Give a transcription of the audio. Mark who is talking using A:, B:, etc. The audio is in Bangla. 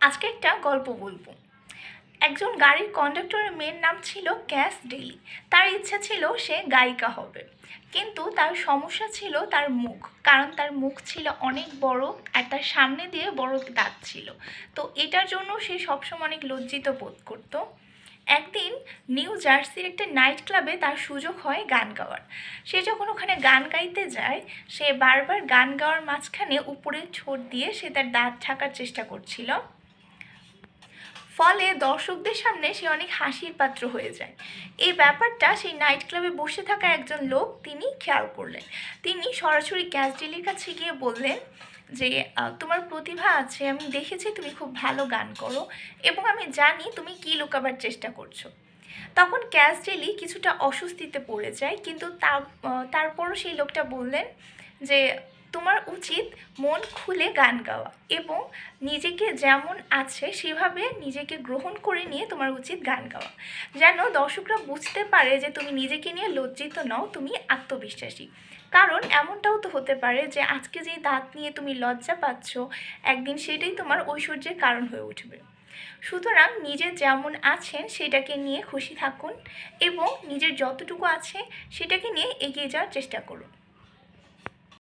A: আজকে একটা গল্প বলব। একজন গাড়ির কন্ডাক্টরের মেয়ের নাম ছিল ক্যাশ ডেলি। তার ইচ্ছা ছিল সে গায়িকা হবে। কিন্তু তার সমস্যা ছিল তার মুখ। কারণ তার মুখ ছিল অনেক বড় আর তার সামনে দিয়ে বড় দাঁত ছিল। তো এটার জন্য সে সবসময় অনেক লজ্জিত বোধ করতো। একদিন নিউ জার্সির একটা নাইট ক্লাবে তার সুযোগ হয় গান গাওয়ার। সে যখন ওখানে গান গাইতে যায়, সে বারবার গান গাওয়ার মাঝখানে উপরে ছোট দিয়ে সে তার দাঁত ঢাকার চেষ্টা করছিল। ফলে দর্শকদের সামনে সে অনেক হাসির পাত্র হয়ে যায়। এই ব্যাপারটা সেই নাইট ক্লাবে বসে থাকা একজন লোক তিনি খেয়াল করলেন। তিনি সরাসরি ক্যাশডিলির কাছে গিয়ে বললেন যে তোমার প্রতিভা আছে, আমি দেখেছি তুমি খুব ভালো গান করো এবং আমি জানি তুমি কী লুকাবার চেষ্টা করছ। তখন ক্যাশ ডেলি কিছুটা অস্বস্তিতে পড়ে যায়, কিন্তু তার তারপরও সেই লোকটা বললেন যে তোমার উচিত মন খুলে গান গাওয়া এবং নিজেকে যেমন আছে সেভাবে নিজেকে গ্রহণ করে নিয়ে তোমার উচিত গান গাওয়া। যেন দর্শকরা বুঝতে পারে যে তুমি নিজেকে নিয়ে লজ্জিত নও, তুমি আত্মবিশ্বাসী। কারণ এমনটাও তো হতে পারে যে আজকে যে দাঁত নিয়ে তুমি লজ্জা পাচ্ছ, একদিন সেটাই তোমার ঐশ্বর্যের কারণ হয়ে উঠবে। সুতরাং নিজে যেমন আছেন সেটাকে নিয়ে খুশি থাকুন এবং নিজের যতটুকু আছে সেটাকে নিয়ে এগিয়ে যাওয়ার চেষ্টা করুন।